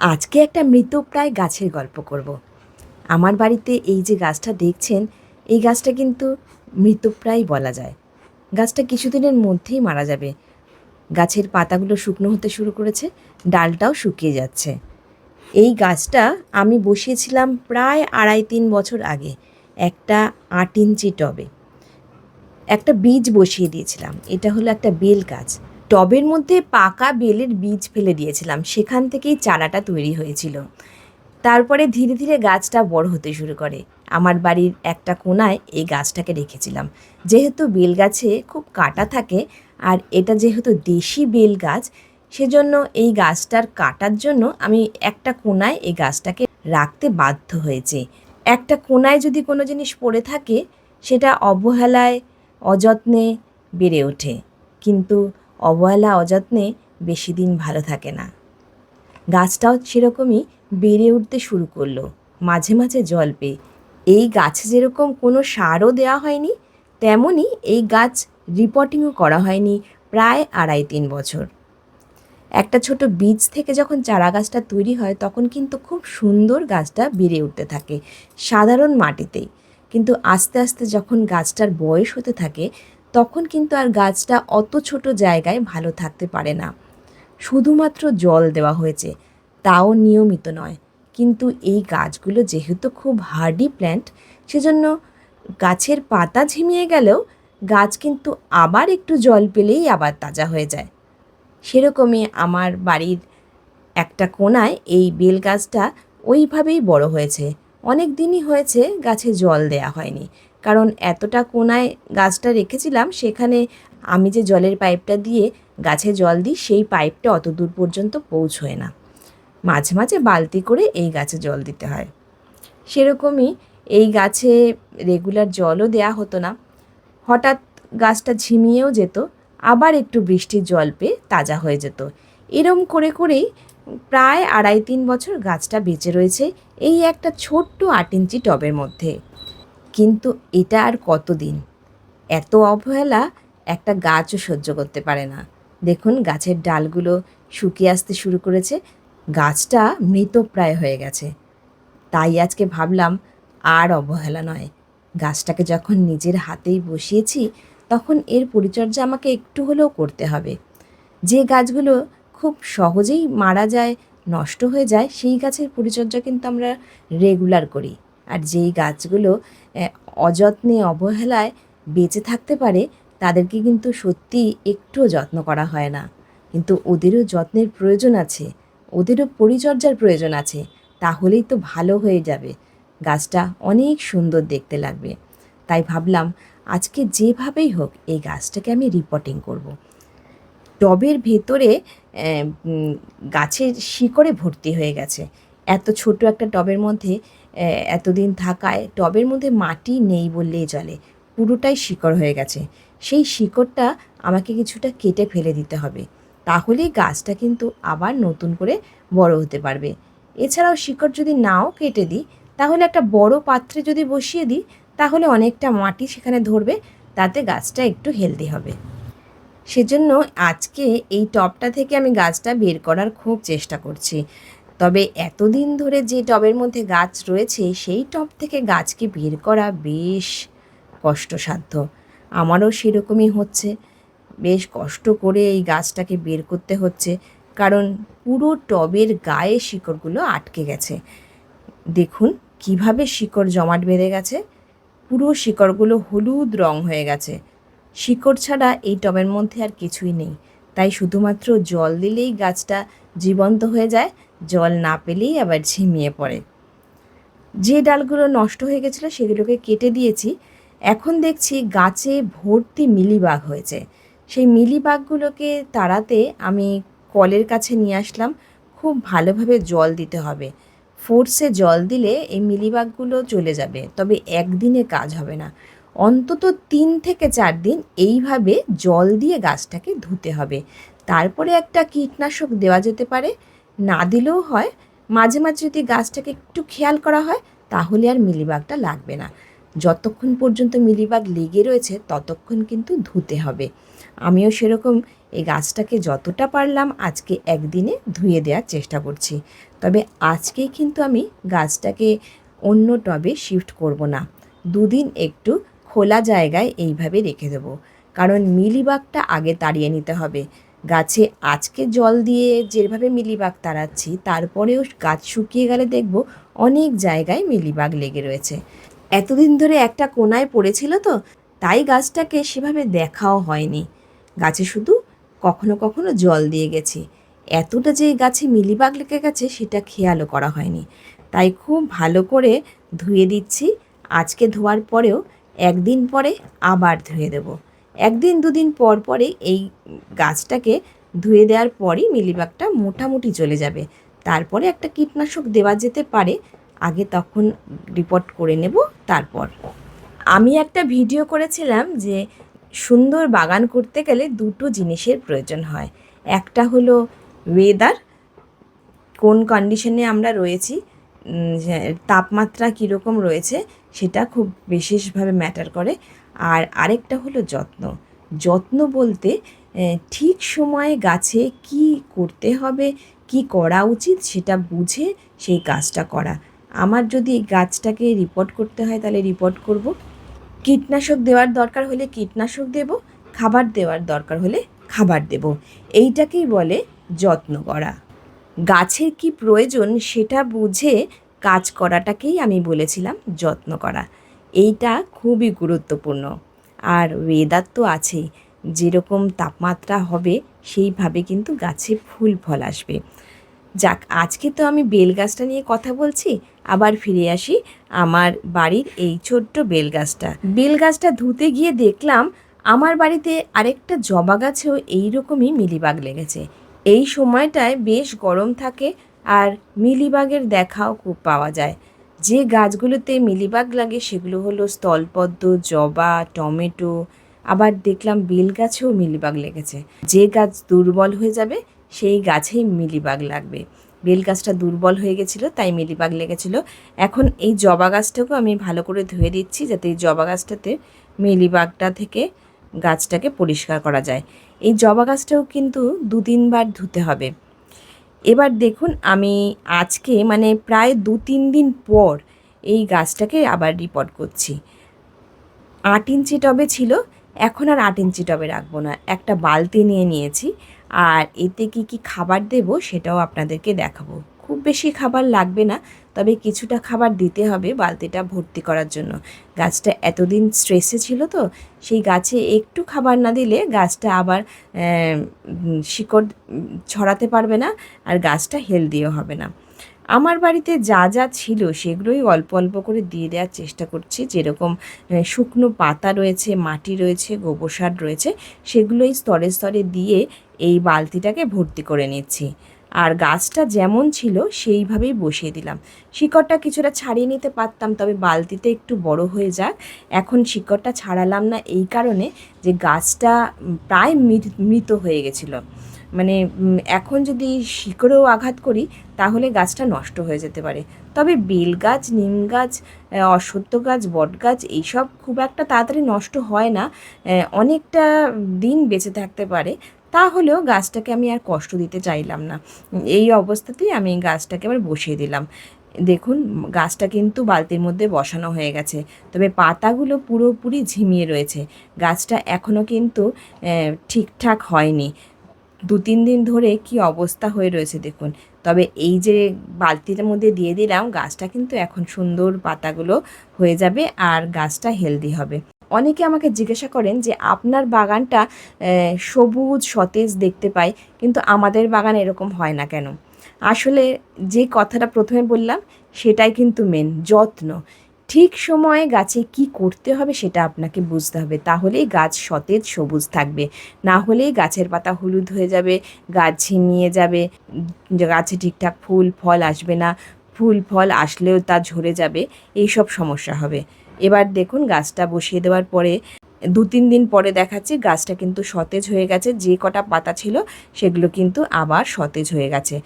আজকে একটা মৃতপ্রায় গাছের গল্প করব। আমার বাড়িতে এই যে গাছটা দেখছেন, এই গাছটা কিন্তু মৃতপ্রায় বলা যায়। গাছটা কিছুদিনের মধ্যেই মারা যাবে। গাছের পাতাগুলো শুকনো হতে শুরু করেছে, ডালটাও শুকিয়ে যাচ্ছে। এই গাছটা আমি বসিয়েছিলাম প্রায় আড়াই তিন বছর আগে, একটা আট ইঞ্চি টবে। একটা বীজ বসিয়ে দিয়েছিলাম। এটা হলো একটা বেল গাছ। টবের মধ্যে পাকা বেলের বীজ ফেলে দিয়েছিলাম। সেখান থেকেই চারাটা তৈরি হয়েছিল। তারপরে ধীরে ধীরে গাছটা বড় হতে শুরু করে। আমার বাড়ির একটা কোনায় এই গাছটাকে রেখেছিলাম। যেহেতু বেল গাছে খুব কাটা থাকে আর এটা যেহেতু দেশি বেল গাছ সেজন্য এই গাছটার কাটার জন্য আমি একটা কোনায় এই গাছটাকে রাখতে বাধ্য হয়েছে। একটা কোনায় যদি কোনো জিনিস পড়ে থাকে, সেটা অবহেলায়, অযত্নে বেড়ে ওঠে। কিন্তু অবহেলা, অযত্নে বেশি দিন ভালো থাকে না। গাছটাও সেরকমই বেড়ে উঠতে শুরু করল। মাঝে মাঝে জল পেয়ে। এই গাছে যেরকম কোনো সারও দেওয়া হয়নি, তেমনই এই গাছ রিপোর্টিংও করা হয়নি প্রায় আড়াই তিন বছর। একটা ছোট বীজ থেকে যখন চারা গাছটা তৈরি হয়, তখন কিন্তু খুব সুন্দর গাছটা বেড়ে উঠতে থাকে, সাধারণ মাটিতেই। কিন্তু আস্তে আস্তে যখন গাছটার বয়স হতে থাকে তখন কিন্তু আর গাছটা অত ছোট জায়গায় ভালো থাকতে পারে না। শুধুমাত্র জল দেওয়া হয়েছে, তাও নিয়মিত নয়। কিন্তু এই গাছগুলো যেহেতু খুব হার্ডি প্ল্যান্ট, সেজন্য গাছের পাতা ঝিমিয়ে গেলেও গাছ কিন্তু আবার একটু জল পেলেই আবার তাজা হয়ে যায়। সেরকমই আমার বাড়ির একটা কোনায় এই বেল গাছটা ওইভাবেই বড় হয়েছে। অনেক দিনই হয়েছে গাছে জল দেয়া হয়নি। কারণ এতটা কোনায় গাছটা রেখেছিলাম, সেখানে আমি যে জলের পাইপটা দিয়ে গাছে জল দিই, সেই পাইপটা অত দূর পর্যন্ত পৌঁছয় না। মাঝে মাঝে বালতি করে এই গাছে জল দিতে হয়। সেরকমই এই গাছে রেগুলার জলও দেয়া হতো না। হঠাৎ গাছটা ঝিমিয়েও যেত, আবার একটু বৃষ্টির জল পেয়ে তাজা হয়ে যেত। এরম করে করেই প্রায় আড়াই তিন বছর গাছটা বেঁচে রয়েছে, এই একটা ছোট্ট আট ইঞ্চি টবের মধ্যে। কিন্তু এটা আর কতদিন? এত অবহেলা, একটা গাছও সহ্য করতে পারে না। দেখুন, গাছের ডালগুলো শুকিয়ে আসতে শুরু করেছে। গাছটা মৃতপ্রায় হয়ে গেছে। তাই আজকে ভাবলাম, আর অবহেলা নয়। গাছটাকে যখন নিজের হাতেই বসিয়েছি, তখন এর পরিচর্যা আমাকে একটু হলেও করতে হবে। যে গাছগুলো খুব সহজেই মারা যায়, নষ্ট হয়ে যায়, সেই গাছের পরিচর্যা কিন্তু আমরা রেগুলার করি। আর যেই গাছগুলো অযত্নে, অবহেলায় বেঁচে থাকতে পারে, তাদেরকে কিন্তু সত্যি একটুও যত্ন করা হয় না। কিন্তু ওদেরও যত্নের প্রয়োজন আছে, ওদেরও পরিচর্যার প্রয়োজন আছে, তাহলেই তো ভালো হয়ে যাবে। গাছটা অনেক সুন্দর দেখতে লাগবে। তাই ভাবলাম, আজকে যেভাবেই হোক এই গাছটাকে আমি রিপোর্টিং করব। টবের ভেতরে গাছের শিকড়ে ভর্তি হয়ে গেছে। এত ছোট একটা টবের মধ্যে এতদিন থাকায় টবের মধ্যে মাটি নেই বললেই চলে। পুরোটাই শিকড় হয়ে গেছে। সেই শিকড়টা আমাকে কিছুটা কেটে ফেলে দিতে হবে। তাহলেই গাছটা কিন্তু আবার নতুন করে বড় হতে পারবে। এছাড়াও শিকড় যদি নাও কেটে দিই, তাহলে একটা বড় পাত্রে যদি বসিয়ে দিই, তাহলে অনেকটা মাটি সেখানে ধরবে, তাতে গাছটা একটু হেলদি হবে। সেজন্য আজকে এই টবটা থেকে আমি গাছটা বের করার খুব চেষ্টা করছি। তবে এতদিন ধরে যে টবের মধ্যে গাছ রয়েছে, সেই টব থেকে গাছকে বের করা বেশ কষ্টসাধ্য। আমারও সেরকমই হচ্ছে। বেশ কষ্ট করে এই গাছটাকে বের করতে হচ্ছে, কারণ পুরো টবের গায়ে শিকড়গুলো আটকে গেছে। দেখুন কীভাবে শিকড় জমাট বেঁধে গেছে। পুরো শিকড়গুলো হলুদ রং হয়ে গেছে। শিকড় ছাড়া এই টবের মধ্যে আর কিছুই নেই। তাই শুধুমাত্র জল দিলেই গাছটা জীবন্ত হয়ে যায়। জল না পেলেই আবার ঝিমিয়ে পড়ে। যে ডালগুলো নষ্ট হয়ে গেছিল সেগুলোকে কেটে দিয়েছি। এখন দেখছি গাছে ভর্তি মিলিবাগ হয়েছে। সেই মিলিবাগগুলোকে তাড়াতে আমি কলের কাছে নিয়ে আসলাম। খুব ভালোভাবে জল দিতে হবে। ফোর্সে জল দিলে এই মিলিবাগগুলো চলে যাবে। তবে একদিনে কাজ হবে না। অন্তত তিন থেকে চার দিন এইভাবে জল দিয়ে গাছটাকে ধুতে হবে। তারপরে একটা কীটনাশক দেওয়া যেতে পারে। না দিলেও হয়, মাঝে মাঝে যদি গাছটাকে একটু খেয়াল করা হয়, তাহলে আর মিলিবাগটা লাগবে না। যতক্ষণ পর্যন্ত মিলিবাগ লেগে রয়েছে, ততক্ষণ কিন্তু ধুতে হবে। আমিও সেরকম এই গাছটাকে যতটা পারলাম আজকে একদিনে ধুয়ে দেওয়ার চেষ্টা করছি। তবে আজকেই কিন্তু আমি গাছটাকে অন্য টবে শিফট করব না। দুদিন একটু খোলা জায়গায় এইভাবে রেখে দেবো। কারণ মিলিবাগটা আগে তাড়িয়ে নিতে হবে। গাছে আজকে জল দিয়ে যেভাবে মিলিবাগ তাড়াচ্ছি, তারপরেও গাছ শুকিয়ে গেলে দেখব অনেক জায়গায় মিলিবাগ লেগে রয়েছে। এতদিন ধরে একটা কোনায় পড়েছিল তো, তাই গাছটাকে সেভাবে দেখাও হয়নি। গাছে শুধু কখনো কখনো জল দিয়ে গেছি। এতটা যে গাছে মিলিবাগ লেগে গেছে, সেটা খেয়ালও করা হয়নি। তাই খুব ভালো করে ধুয়ে দিচ্ছি। আজকে ধোয়ার পরেও একদিন পরে আবার ধুয়ে দেব। একদিন দুদিন পর পরে এই গাছটাকে ধুয়ে দেওয়ার পরই মিলিবাগটা মোটামুটি চলে যাবে। তারপরে একটা কীটনাশক দেওয়া যেতে পারে, আগে তখন রিপোর্ট করে নেব তারপর। আমি একটা ভিডিও করেছিলাম যে সুন্দর বাগান করতে গেলে দুটো জিনিসের প্রয়োজন হয়। একটা হলো ওয়েদার কোন কন্ডিশনে আমরা রয়েছি তাপমাত্রা কীরকম রয়েছে সেটা খুব বিশেষভাবে ম্যাটার করে। আর আরেকটা হলো যত্ন। যত্ন বলতে ঠিক সময়ে গাছে কি করতে হবে, কি করা উচিত সেটা বুঝে সেই কাজটা করা। আমার যদি গাছটাকে রিপোর্ট করতে হয় তাহলে রিপোর্ট করব। কীটনাশক দেওয়ার দরকার হলে কীটনাশক দেব, খাবার দেওয়ার দরকার হলে খাবার দেব। এইটাকেই বলে যত্ন করা। গাছের কি প্রয়োজন সেটা বুঝে কাজ করাটাকেই আমি বলেছিলাম যত্ন করা। এইটা খুবই গুরুত্বপূর্ণ। আর ওয়েদার তো আছেই। যেরকম তাপমাত্রা হবে, সেইভাবে কিন্তু গাছে ফুল ফল আসবে। যাক, আজকে তো আমি বেল গাছটা নিয়ে কথা বলছি। আবার ফিরে আসি আমার বাড়ির এই ছোট্ট বেল গাছটা বেল গাছটা ধুতে গিয়ে দেখলাম আমার বাড়িতে আরেকটা জবা গাছেও এইরকমই মিলিবাগ লেগেছে। এই সময়টায় বেশ গরম থাকে আর মিলিবাগের দেখাও খুব পাওয়া যায়। যে গাছগুলোতে মিলিবাগ লাগে সেগুলো হলো স্থলপদ্ম, জবা, টমেটো, আবার দেখলাম বেল গাছেও মিলিবাগ লেগেছে। যে গাছ দুর্বল হয়ে যাবে সেই গাছেই মিলিবাগ লাগবে। বেল গাছটা দুর্বল হয়ে গেছিল, তাই মিলিবাগ লেগেছিল। এখন এই জবা গাছটাকেও আমি ভালো করে ধুয়ে দিচ্ছি যাতে এই জবা গাছটাতে মিলিবাগটা থেকে গাছটাকে পরিষ্কার করা যায়। এই জবা গাছটাও কিন্তু দু তিনবার ধুতে হবে। এবার দেখুন আমি আজকে মানে প্রায় দু তিন দিন পর এই গাছটাকে আবার রিপোর্ট করছি। আট ইঞ্চি টবে ছিল, এখন আর আট ইঞ্চি টবে রাখব না। একটা বালতি নিয়ে নিয়েছি, আর এতে কি কি খাবার দেব সেটাও আপনাদেরকে দেখাবো। খুব বেশি খাবার লাগবে না, তবে কিছুটা খাবার দিতে হবে বালতিটা ভর্তি করার জন্য। গাছটা এতদিন স্ট্রেসে ছিল তো, সেই গাছে একটু খাবার না দিলে গাছটা আবার শিকড় ছড়াতে পারবে না আর গাছটা হেলদিও হবে না। আমার বাড়িতে যা যা ছিল সেগুলোই অল্প অল্প করে দিয়ে দেওয়ার চেষ্টা করছি। যেরকম শুকনো পাতা রয়েছে, মাটি রয়েছে, গোবর সার রয়েছে, সেগুলোই স্তরে স্তরে দিয়ে এই বালতিটাকে ভর্তি করে নিচ্ছি। আর গাছটা যেমন ছিল, সেইভাবেই বসিয়ে দিলাম। শিকড়টা কিছুটা ছাড়িয়ে নিতে পারতাম, তবে বালতিতে একটু বড় হয়ে যাক। এখন শিকড়টা ছাড়ালাম না, এই কারণে যে গাছটা প্রায় মৃত- হয়ে গেছিল। মানে এখন যদি শিকড়েও আঘাত করি, তাহলে গাছটা নষ্ট হয়ে যেতে পারে। তবে বেল গাছ, নিম গাছ অশ্বত্থ গাছ, বট গাছ, এইসব খুব একটা তাড়াতাড়ি নষ্ট হয় না। অনেকটা দিন বেঁচে থাকতে পারে। তাহলেও গাছটাকে আমি আর কষ্ট দিতে চাইলাম না। এই অবস্থাতেই আমি গাছটাকে আবার বসিয়ে দিলাম। দেখুন, গাছটা কিন্তু বালতির মধ্যে বসানো হয়ে গেছে। তবে পাতাগুলো পুরোপুরি ঝিমিয়ে রয়েছে। গাছটা এখনও কিন্তু ঠিকঠাক হয়নি। দু তিন দিন ধরে কি অবস্থা হয়ে রয়েছে দেখুন। তবে এই যে বালতিটার মধ্যে দিয়ে দিলাম, গাছটা কিন্তু এখন সুন্দর পাতাগুলো হয়ে যাবে আর গাছটা হেলদি হবে। অনেকে আমাকে জিজ্ঞাসা করেন যে আপনার বাগানটা সবুজ, সতেজ দেখতে পাই, কিন্তু আমাদের বাগান এরকম হয় না কেন? আসলে যে কথাটা প্রথমে বললাম, সেটাই কিন্তু মেন যত্ন। ঠিক সময়ে গাছে কি করতে হবে সেটা আপনাকে বুঝতে হবে। তাহলেই গাছ সতেজ, সবুজ থাকবে। না হলেই গাছের পাতা হলুদ হয়ে যাবে, গাছ ঝিমিয়ে যাবে গাছে ঠিকঠাক ফুল, ফল আসবে না। ফুল, ফল আসলেও তা ঝরে যাবে, এইসব সমস্যা হবে। এবার দেখুন গাছটা বসিয়ে দেওয়ার পরে দু তিন দিন পরে দেখাচ্ছি গাছটা কিন্তু সতেজ হয়ে গেছে, যে কটা পাতা ছিল সেগুলো কিন্তু আবার সতেজ হয়ে গেছে।